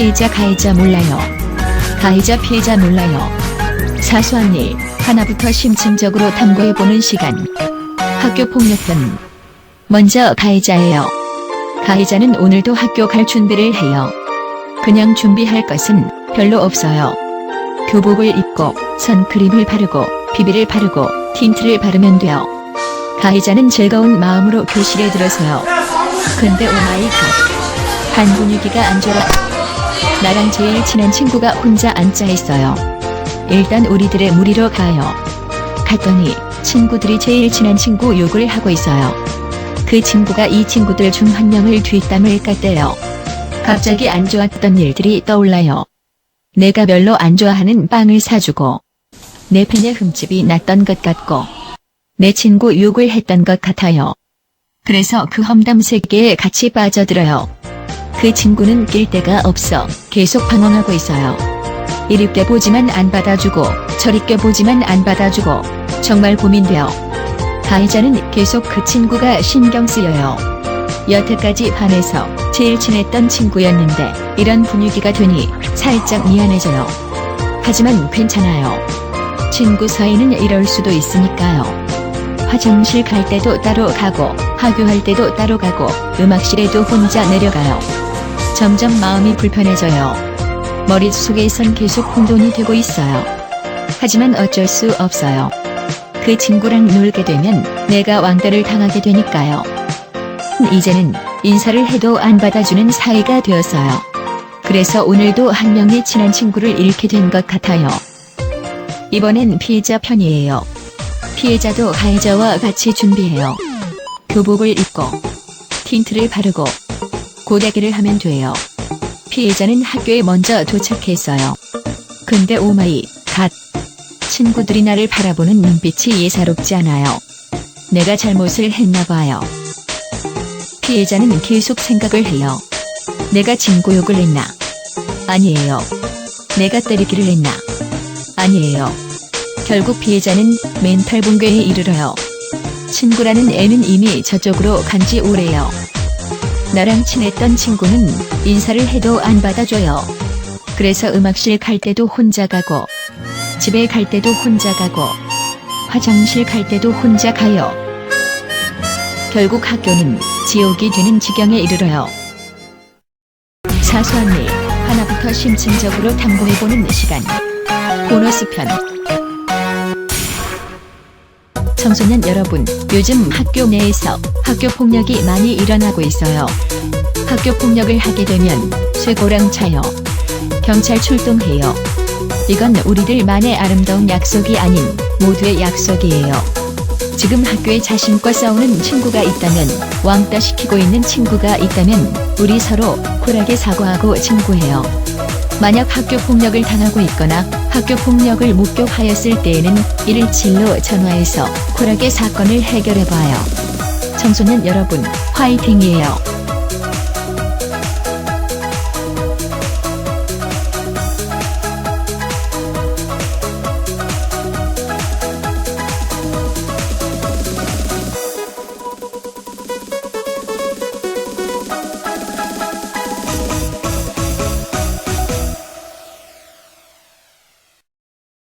피해자 가해자 몰라요. 가해자 피해자 몰라요. 사소한 일 하나부터 심층적으로 탐구해보는 시간. 학교 폭력편. 먼저 가해자예요. 가해자는 오늘도 학교 갈 준비를 해요. 그냥 준비할 것은 별로 없어요. 교복을 입고 선크림을 바르고 비비를 바르고 틴트를 바르면 돼요. 가해자는 즐거운 마음으로 교실에 들어서요. 근데 오마이 갓. 반 분위기가 안 좋아. 나랑 제일 친한 친구가 혼자 앉아 있어요. 일단 우리들의 무리로 가요. 갔더니 친구들이 제일 친한 친구 욕을 하고 있어요. 그 친구가 이 친구들 중 한 명을 뒷담을 깠대요. 갑자기 안 좋았던 일들이 떠올라요. 내가 별로 안 좋아하는 빵을 사주고 내 펜에 흠집이 났던 것 같고 내 친구 욕을 했던 것 같아요. 그래서 그 험담 세계에 같이 빠져들어요. 그 친구는 낄 데가 없어 계속 방황하고 있어요. 이리 껴보지만 안 받아주고 저리 껴보지만 안 받아주고 정말 고민돼요. 가해자는 계속 그 친구가 신경 쓰여요. 여태까지 반해서 제일 친했던 친구였는데 이런 분위기가 되니 살짝 미안해져요. 하지만 괜찮아요. 친구 사이는 이럴 수도 있으니까요. 화장실 갈 때도 따로 가고 학교할 때도 따로 가고 음악실에도 혼자 내려가요. 점점 마음이 불편해져요. 머릿속에선 계속 혼돈이 되고 있어요. 하지만 어쩔 수 없어요. 그 친구랑 놀게 되면 내가 왕따를 당하게 되니까요. 이제는 인사를 해도 안 받아주는 사이가 되었어요. 그래서 오늘도 한 명의 친한 친구를 잃게 된 것 같아요. 이번엔 피해자 편이에요. 피해자도 가해자와 같이 준비해요. 교복을 입고 틴트를 바르고 고데기를 하면 돼요. 피해자는 학교에 먼저 도착했어요. 근데 오마이 갓 친구들이 나를 바라보는 눈빛이 예사롭지 않아요. 내가 잘못을 했나 봐요. 피해자는 계속 생각을 해요. 내가 진고욕을 했나? 아니에요. 내가 때리기를 했나? 아니에요. 결국 피해자는 멘탈 붕괴에 이르러요. 친구라는 애는 이미 저쪽으로 간 지 오래요. 나랑 친했던 친구는 인사를 해도 안 받아줘요. 그래서 음악실 갈 때도 혼자 가고, 집에 갈 때도 혼자 가고, 화장실 갈 때도 혼자 가요. 결국 학교는 지옥이 되는 지경에 이르러요. 사소한 일 하나부터 심층적으로 탐구해보는 시간. 보너스 편. 청소년 여러분, 요즘 학교 내에서 학교 폭력이 많이 일어나고 있어요. 학교 폭력을 하게 되면 쇠고랑 차요. 경찰 출동해요. 이건 우리들만의 아름다운 약속이 아닌 모두의 약속이에요. 지금 학교에 자신과 싸우는 친구가 있다면 왕따 시키고 있는 친구가 있다면 우리 서로 쿨하게 사과하고 친구해요. 만약 학교 폭력을 당하고 있거나 학교 폭력을 목격하였을 때에는 117로 전화해서 쿨하게 사건을 해결해봐요. 청소년 여러분, 화이팅이에요.